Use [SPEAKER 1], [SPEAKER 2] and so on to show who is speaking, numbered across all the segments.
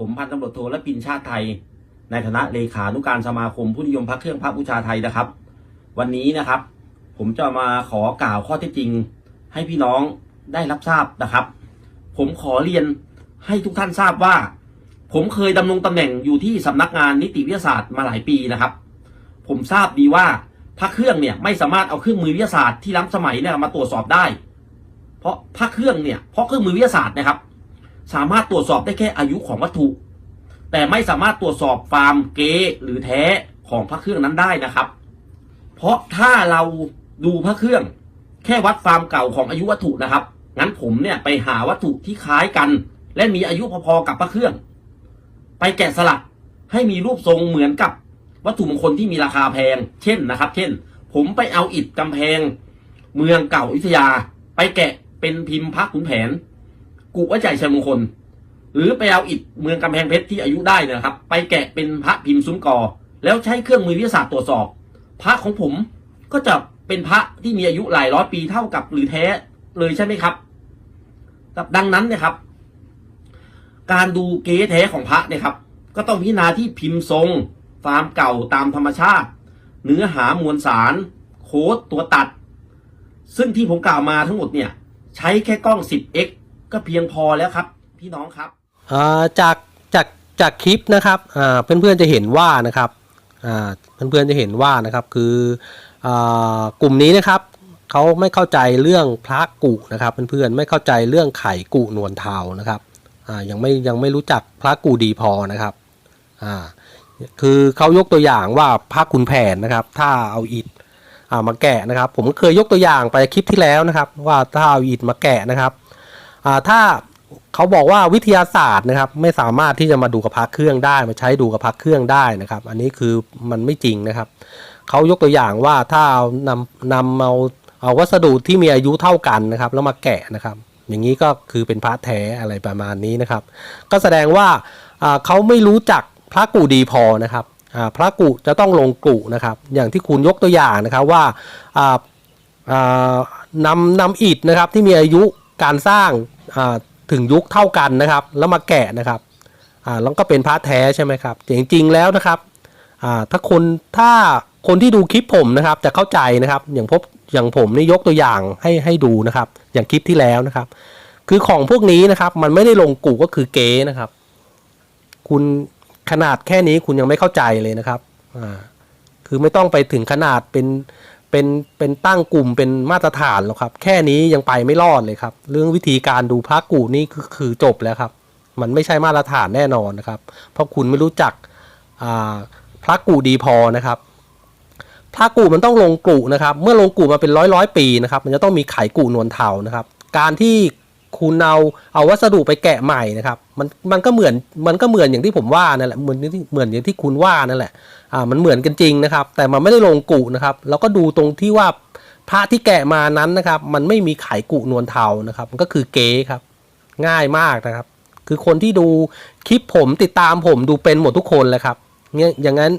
[SPEAKER 1] ผมพันตำรวจโทและปินชาติไทย ในฐานะเลขานุการสมาคมผู้นิยมพระเครื่องพระบูชาไทยนะครับ วันนี้นะครับ ผมจะมาขอกล่าวข้อเท็จจริง ให้พี่น้องได้รับทราบนะครับ ผมขอเรียนให้ทุกท่านทราบว่า ผมเคยดำรงตำแหน่งอยู่ที่สำนักงานนิติวิทยาศาสตร์มาหลายปีนะครับ ผมทราบดีว่าพระเครื่องเนี่ยไม่สามารถเอาเครื่องมือวิทยาศาสตร์ที่ล้ำสมัยเนี่ยมาตรวจสอบได้ เพราะพระเครื่องเนี่ยเพราะเครื่องมือวิทยาศาสตร์นะครับ สามารถตรวจสอบได้แค่อายุของวัตถุ แต่ไม่สามารถตรวจสอบฟาร์มเก๊หรือแท้ของพระเครื่องนั้นได้นะครับ เพราะถ้าเราดูพระเครื่อง แค่วัดฟาร์มเก่าของอายุวัตถุนะครับ งั้นผมเนี่ยไปหาวัตถุที่คล้ายกัน และมีอายุพอๆกับพระเครื่อง ไปแกะสลักให้มีรูปทรงเหมือนกับวัตถุมงคลที่มีราคาแพง เช่นนะครับ เช่น ผมไปเอาอิฐกำแพง เมืองเก่าอยุธยา ไปแกะเป็นพิมพ์พระขุนแผน กุวัจใจชัยมงคล หรือไปเอาอิฐเมืองกำแพงเพชรที่อายุได้นะครับ ไปแกะเป็นพระพิมพ์ซุ้มกอ แล้วใช้เครื่องมือวิทยาศาสตร์ตรวจสอบ พระของผมก็จะเป็นพระที่มีอายุหลายร้อยปีเท่ากับหรือแท้เลยใช่ไหมครับครับดังนั้นนะครับ การดูเก๊แท้ของพระเนี่ยครับ ก็ต้องพิจารณาที่พิมพ์ทรงฟาร์มเก่าตามธรรมชาติ เนื้อหามวลสาร โค้ดตัวตัด ซึ่งที่ผมกล่าวมาทั้งหมดเนี่ย ใช้แค่กล้อง 10x ก็เพียงพอแล้วครับ พี่น้องครับ
[SPEAKER 2] จากจากจากคลิปนะครับอ่าเพื่อนๆจะเห็นว่านะครับอ่าเพื่อนๆจะเห็นว่านะครับคืออกลุ่มนี้นะครับเขาไม่เข้าใจเรื่องพระกุนะครับเพื่อนๆไม่เข้าใจเรื่องไข่กุนวลเทานะครับยังไม่ยังไม่รู้จักพระกุดีพอนะครับคือเขายกตัวอย่างว่าพระคุณแผนนะครับ ถ้าเอาอิฐอ่ามาแกะนะครับ ผมก็เคยยกตัวอย่างไปคลิปที่แล้วนะครับ ว่าถ้าเอาอิฐมาแกะนะครับ ถ้าเขาบอกว่าวิทยาศาสตร์นะครับไม่สามารถที่จะมาดูกับพักเครื่องได้ มาใช้ดูกับพักเครื่องได้นะครับ อันนี้คือมันไม่จริงนะครับเขายกตัวอย่างว่าถ้าเอานำนำเอาเอาวัสดุที่มีอายุเท่ากันนะครับ แล้วมาแกะนะครับ อย่างนี้ก็คือเป็นพระแท้อะไรประมาณนี้นะครับ ก็แสดงว่าเขาไม่รู้จักพระกูดีพอนะครับพระกุจะต้องลงกุนะครับ อย่างที่คุณยกตัวอย่างนะครับว่าอ่าอ่านำนำอิฐนะครับที่มีอายุ การสร้างถึงยุคเท่ากันนะครับ แล้วมาแกะนะครับแล้วก็เป็นพระแท้ใช่ไหมครับแต่จริงๆแล้วนะครับถ้าคนถ้าคนที่ดูคลิปผมนะครับจะเข้าใจนะครับอย่างพบอย่างผมนี่ยกตัวอย่างให้ให้ดูนะครับ อย่างคลิปที่แล้วนะครับ คือของพวกนี้นะครับ มันไม่ได้ลงกูก็คือเก๊นะครับ คุณขนาดแค่นี้คุณยังไม่เข้าใจเลยนะครับอ่าคือไม่ต้องไปถึงขนาดเป็น เป็นเป็นตั้งกลุ่มเป็นมาตรฐานแล้วครับ แค่นี้ยังไปไม่รอดเลยครับ เรื่องวิธีการดูพระกูนี่คือคือจบแล้วครับ มันไม่ใช่มาตรฐานแน่นอนนะครับ เพราะคุณไม่รู้จักพระกูดีพอนะครับพระกูมันต้องลงกูนะครับ เมื่อลงกูมาเป็นร้อยร้อยปีนะครับ มันจะต้องมีไขกูนวลเทานะครับ การที่ คุณเอาเอาวัสดุไปแกะใหม่นะครับมันมันก็เหมือนมันก็เหมือนอย่างที่ผมว่านั่นแหละเหมือนที่เหมือนอย่างที่คุณว่านั่นแหละอ่ามันเหมือนกันจริงนะครับ แต่มันไม่ได้ลงกุนะครับ แล้วก็ดูตรงที่ว่าพระที่แกะมานั้นนะครับ มันไม่มีไขกุนวลเทานะครับ มันก็คือเก๊ครับ ง่ายมากนะครับ คือคนที่ดูคลิปผมติดตามผมดูเป็นหมดทุกคนเลยครับเนี่ยอย่างนั้น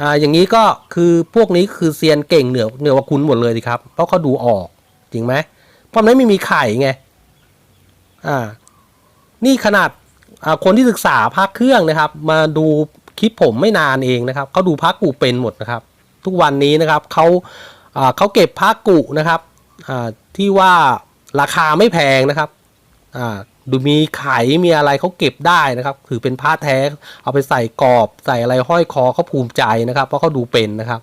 [SPEAKER 2] อ่าอย่างนี้ก็คือพวกนี้คือเซียนเก่งเหนือเหนือกว่าคุณหมดเลยสิครับเพราะเขาดูออกจริงไหมเพราะมันไม่มีไข่ไง อ่านี่ขนาดคนที่ศึกษาภาคเครื่องนะครับ มาดูคลิปผมไม่นานเองนะครับเขาดูพักกุเป็นหมดนะครับ ทุกวันนี้นะครับเขาเขาเก็บพักกุนะครับที่ว่าราคาไม่แพงนะครับดูมีไขมีอะไรเขาเก็บได้นะครับถือเป็นผ้าแท้เอาไปใส่กรอบใส่อะไรห้อยคอเขาภูมิใจนะครับ เพราะเขาดูเป็นนะครับ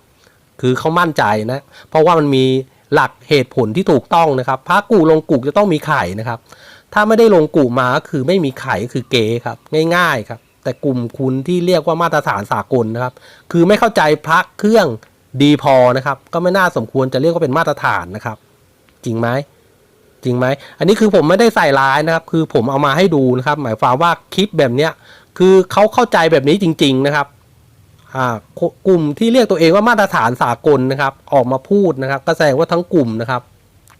[SPEAKER 2] คือเขามั่นใจนะ เพราะว่ามันมีหลักเหตุผลที่ถูกต้องนะครับพระกูลงกุจะต้องมีไข่นะครับ ถ้าไม่ได้ลงกุมาก็คือไม่มีไข่ก็คือเก๋ครับ ง่าย ๆครับ แต่กลุ่มคุณที่เรียกว่ามาตรฐานสากลนะครับ คือไม่เข้าใจพระเครื่องดีพอนะครับ ก็ไม่น่าสมควรจะเรียกว่าเป็นมาตรฐานนะครับ จริงไหมจริงไหม อันนี้คือผมไม่ได้ใส่ร้ายนะครับ คือผมเอามาให้ดูนะครับ หมายความว่าคลิปแบบเนี้ย คือเขาเข้าใจแบบนี้จริง ๆนะครับกลุ่มที่เรียกตัวเองว่ามาตรฐานสากลนะครับ ออกมาพูดนะครับ ก็แสดงว่าทั้งกลุ่มนะครับ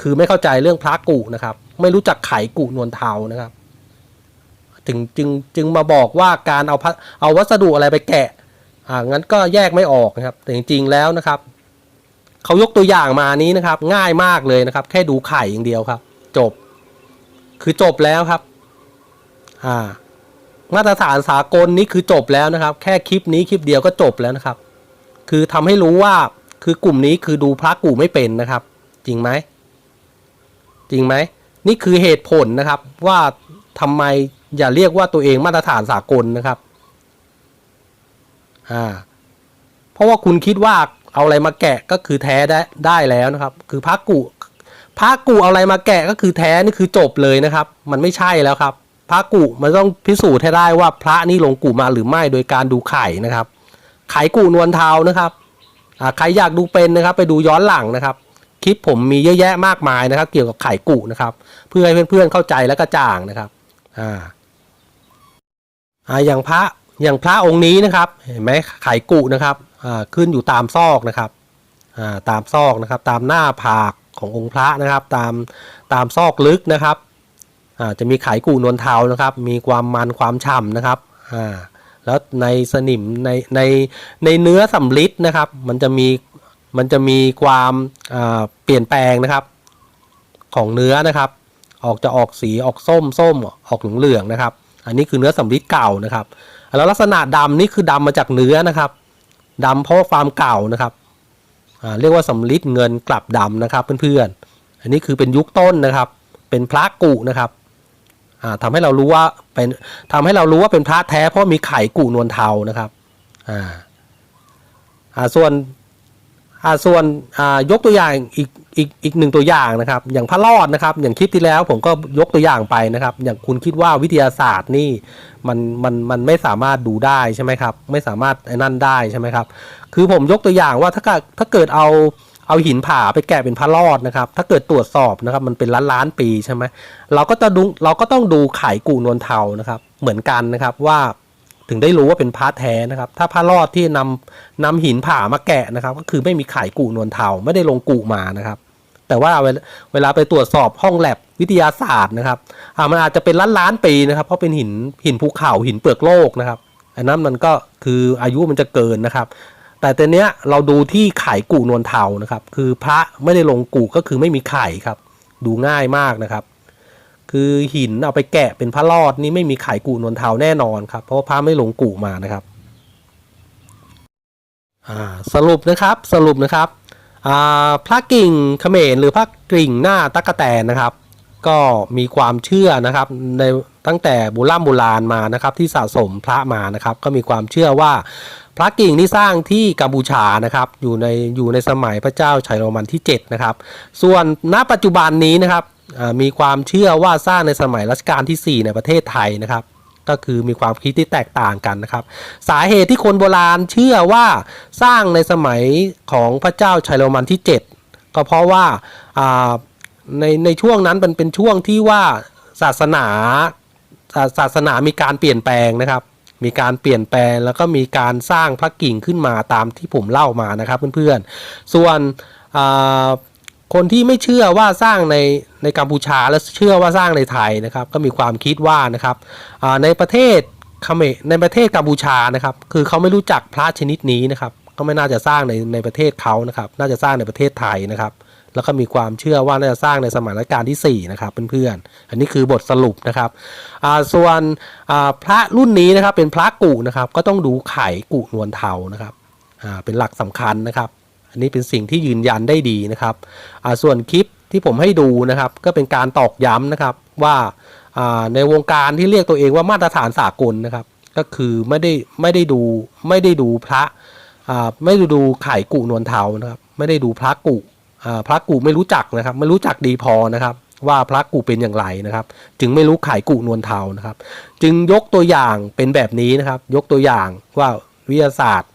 [SPEAKER 2] คือไม่เข้าใจเรื่องพระกุนะครับ ไม่รู้จักไขกุนวลเทานะครับ ถึงจึงจึงมาบอกว่าการเอาพระเอาวัสดุอะไรไปแกะอ่างั้นก็แยกไม่ออกนะครับ แต่จริงๆแล้วนะครับเขายกตัวอย่างมานี้นะครับ ง่ายมากเลยนะครับ แค่ดูไข่อย่างเดียวครับ จบ คือจบแล้วครับ อ่า มาตรฐานสากลนี่คือจบแล้วนะครับ แค่คลิปนี้คลิปเดียวก็จบแล้วนะครับ คือทำให้รู้ว่าคือกลุ่มนี้คือดูพระกูไม่เป็นนะครับ จริงไหม จริงไหมนี่คือเหตุผลนะครับว่าทำไมอย่าเรียกว่าตัวเองมาตรฐานสากลนะครับอ่าเพราะว่าคุณคิดว่าเอาอะไรมาแกะก็คือแท้ได้ได้แล้วนะครับ คือพระกุพระกุเอาอะไรมาแกะก็คือแท้นี่คือจบเลยนะครับ มันไม่ใช่แล้วครับพระกุมันต้องพิสูจน์ให้ได้ว่าพระนี่ลงกุมาหรือไม่โดยการดูไข่นะครับ ไขกุนวลเทานะครับอ่าใครอยากดูเป็นนะครับ ไปดูย้อนหลังนะครับ คลิปผมมีเยอะแยะมากมายนะครับ เกี่ยวกับไข่กุนะครับ เพื่อให้เพื่อนๆเข้าใจและกระจ่างนะครับอ่าอ่าอย่างพระอย่างพระองค์นี้นะครับ เห็นไหมไข่กุนะครับอ่าขึ้นอยู่ตามซอกนะครับอ่าตามซอกนะครับ ตามหน้าผากขององค์พระนะครับ ตามตามซอกลึกนะครับอ่าจะมีไข่กูนวลเทานะครับ มีความมันความฉ่ำนะครับอ่าแล้วในสนิมในในในเนื้อสำลิดนะครับ มันจะมี มันจะมีความอ่าเปลี่ยนแปลงนะครับ ของเนื้อนะครับ ออกจะออกสีออกส้มส้มออกเหลืองเหลืองนะครับ อันนี้คือเนื้อสำลิดเก่านะครับ แล้วลักษณะดำนี่คือดำมาจากเนื้อนะครับดำเพราะความเก่านะครับเรียกว่าสำลิดเงินกลับดำนะครับเพื่อนๆ อันนี้คือเป็นยุคต้นนะครับ เป็นพระกุนะครับอ่าทำให้เรารู้ว่าเป็นทำให้เรารู้ว่าเป็นพระแท้เพราะมีไข่กุนวลเทานะครับ อ่า ส่วน ส่วนอ่ายกตัวอย่างอีกอีกอีกหนึ่งตัวอย่างนะครับ อย่างพระรอดนะครับ อย่างคลิปที่แล้วผมก็ยกตัวอย่างไปนะครับ อย่างคุณคิดว่าวิทยาศาสตร์นี่มันมันมันไม่สามารถดูได้ใช่ไหมครับ ไม่สามารถไอ้นั่นได้ใช่ไหมครับ คือผมยกตัวอย่างว่าถ้าเกิดถ้าเกิดเอาเอาหินผ่าไปแกะเป็นพระรอดนะครับ ถ้าเกิดตรวจสอบนะครับ มันเป็นล้านล้านปีใช่ไหมเราก็จะดูเราก็ต้องดูไขกูนวลเทานะครับ เหมือนกันนะครับว่า ถึงได้รู้ว่าเป็นพระแท้นะครับ ถ้าพระรอดที่นำนำหินผ่ามาแกะนะครับ ก็คือไม่มีไขกูนวลเทาไม่ได้ลงกูมานะครับ แต่ว่าเวลาไปตรวจสอบห้องแลบวิทยาศาสตร์นะครับอ่ามันอาจจะเป็นล้านล้านปีนะครับ เพราะเป็นหินหินภูเขาหินเปลือกโลกนะครับ อันนั้นมันก็คืออายุมันจะเกินนะครับ แต่ตอนเนี้ยเราดูที่ไข่กูนวลเทานะครับ คือพระไม่ได้ลงกูก็คือไม่มีไข่ครับ ดูง่ายมากนะครับ คือหินเอาไปแกะเป็นพระรอดนี่ไม่มีไข่กูนวลเทาแน่นอนครับ เพราะพระไม่ลงกูมานะครับสรุปนะครับสรุปนะครับพระกิ่งเขมรหรือพระกิ่งหน้าตั๊กแตนนะครับ ก็มีความเชื่อนะครับในตั้งแต่โบราณโบราณมานะครับ ที่สะสมพระมานะครับ ก็มีความเชื่อว่าพระกิ่งที่สร้างที่กัมพูชานะครับ อยู่ในอยู่ในสมัยพระเจ้าชัยโรมันที่7นะครับส่วนณปัจจุบันนี้นะครับ มีความเชื่อว่าสร้างในสมัยรัชกาลที่ 4 ในประเทศไทยนะครับ ก็คือมีความคิดที่แตกต่างกันนะครับ สาเหตุที่คนโบราณเชื่อว่าสร้างในสมัยของพระเจ้าชัยโรมันที่ 7 ก็เพราะว่าในในช่วงนั้นมันเป็นช่วงที่ว่าศาสนาศาสนามีการเปลี่ยนแปลงนะครับ มีการเปลี่ยนแปลงแล้วก็มีการสร้างพระกิ่งขึ้นมาตามที่ผมเล่ามานะครับเพื่อนๆ ส่วน คนที่ไม่เชื่อว่าสร้างในในกัมพูชาและเชื่อว่าสร้างในไทยนะครับ ก็มีความคิดว่านะครับในประเทศเขมรในประเทศกัมพูชานะครับ คือเขาไม่รู้จักพระชนิดนี้นะครับ ก็ไม่น่าจะสร้างในในประเทศเขานะครับ น่าจะสร้างในประเทศไทยนะครับ แล้วก็มีความเชื่อว่าน่าจะสร้างในสมัยรัชกาลที่4นะครับเพื่อนๆอันนี้คือบทสรุปนะครับส่วนพระรุ่นนี้นะครับเป็นพระกุนะครับ ก็ต้องดูไขกุนวลเทานะครับเป็นหลักสำคัญนะครับ อันนี้เป็นสิ่งที่ยืนยันได้ดีนะครับส่วนคลิปที่ผมให้ดูนะครับก็เป็นการตอกย้ำนะครับว่าในวงการที่เรียกตัวเองว่ามาตรฐานสากลนะครับ ก็คือไม่ได้ไม่ได้ดูไม่ได้ดูพระไม่ได้ดูไข่กุนวลเทานะครับไม่ได้ดูพระกุพระกุไม่รู้จักนะครับ ไม่รู้จักดีพอนะครับ ว่าพระกุเป็นอย่างไรนะครับ จึงไม่รู้ไข่กุนวลเทานะครับ จึงยกตัวอย่างเป็นแบบนี้นะครับ ยกตัวอย่างว่าวิทยาศาสตร์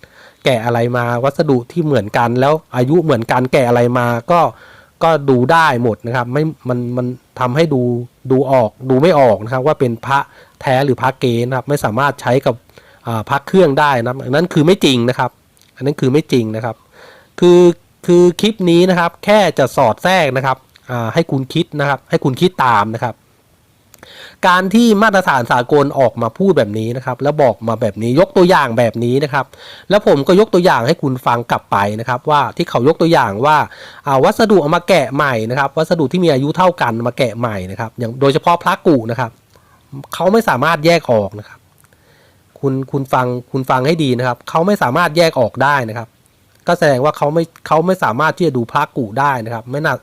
[SPEAKER 2] แกะอะไรมา วัสดุที่เหมือนกัน แล้วอายุเหมือนกันแกะอะไรมาก็ก็ดูได้หมดนะครับ ไม่มันมันทำให้ดูดูออกดูไม่ออกนะครับ ว่าเป็นพระแท้หรือพระเกนะครับ ไม่สามารถใช้กับพระเครื่องได้นะอันนั้นคือไม่จริงนะครับ อันนั้นคือไม่จริงนะครับ คือคือคลิปนี้นะครับ แค่จะสอดแทรกนะครับให้คุณคิดนะครับ ให้คุณคิดตามนะครับ การที่มาตรฐานสากลออกมาพูดแบบนี้นะครับ แล้วบอกมาแบบนี้ยกตัวอย่างแบบนี้นะครับ แล้วผมก็ยกตัวอย่างให้คุณฟังกลับไปนะครับ ว่าที่เขายกตัวอย่างว่าอาวัสดุเอามาแกะใหม่นะครับ วัสดุที่มีอายุเท่ากันมาแกะใหม่นะครับ อย่างโดยเฉพาะพระกุนะครับ เขาไม่สามารถแยกออกนะครับ คุณคุณฟังคุณฟังให้ดีนะครับ เขาไม่สามารถแยกออกได้นะครับ ก็แสดงว่าเขาไม่เขาไม่สามารถที่จะดูพระกุได้นะครับ ไม่น่า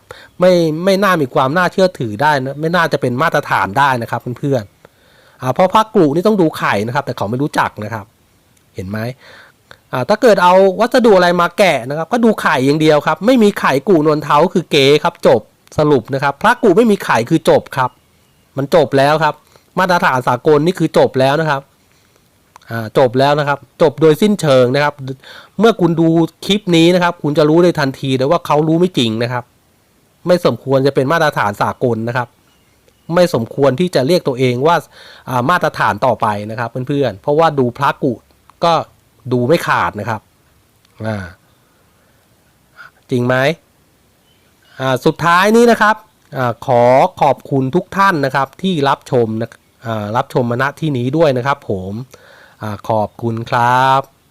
[SPEAKER 2] ไม่ไม่น่ามีความน่าเชื่อถือได้นะไม่น่าจะเป็นมาตรฐานได้นะครับเพื่อนๆอ่าเพราะพระกุนี่ต้องดูไข่นะครับ แต่เขาไม่รู้จักนะครับ เห็นไหมอ่าถ้าเกิดเอาวัสดุอะไรมาแกะนะครับ ก็ดูไข่อย่างเดียวครับ ไม่มีไข่กูนวลเท้าคือเก๋ครับ จบสรุปนะครับ พระกูไม่มีไข่คือจบครับ มันจบแล้วครับ มาตรฐานสากลนี่คือจบแล้วนะครับ จบแล้วนะครับ จบโดยสิ้นเชิงนะครับ เมื่อคุณดูคลิปนี้นะครับ คุณจะรู้เลยทันทีเลยว่าเขารู้ไม่จริงนะครับ ไม่สมควรจะเป็นมาตรฐานสากลนะครับ ไม่สมควรที่จะเรียกตัวเองว่าามาตรฐานต่อไปนะครับ เพื่อนๆ เพราะว่าดูพระกุก็ดูไม่ขาดนะครับจริงไหมสุดท้ายนี้นะครับอขอขอบคุณทุกท่านนะครับที่รับชมนะรับชมมณที่นี้ด้วยนะครับ ผม ขอบคุณครับ